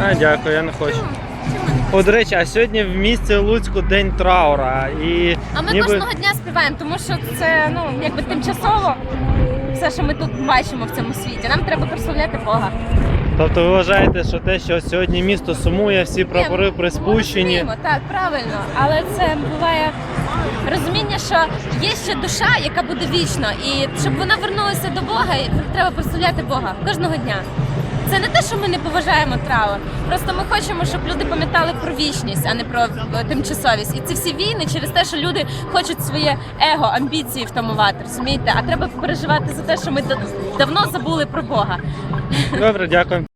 А, дякую, я не хочу. О, до речі, а сьогодні в місті Луцьку день траура. І А ми ніби... кожного дня співаємо, тому що це ну якби тимчасово. Все, що ми тут бачимо в цьому світі. Нам треба прославляти Бога. Тобто ви вважаєте, що те, що сьогодні місто сумує, всі прапори Ні, приспущені. ми розуміємо, Так, правильно. Але це буває розуміння, що є ще душа, яка буде вічно, і щоб вона вернулася до Бога, треба прославляти Бога кожного дня. Це не те, що ми не поважаємо траур. Просто ми хочемо, щоб люди пам'ятали про вічність, а не про тимчасовість. І ці всі війни через те, що люди хочуть своє его, амбіції втамувати, розумієте? А треба переживати за те, що ми давно забули про Бога. Добре, дякую.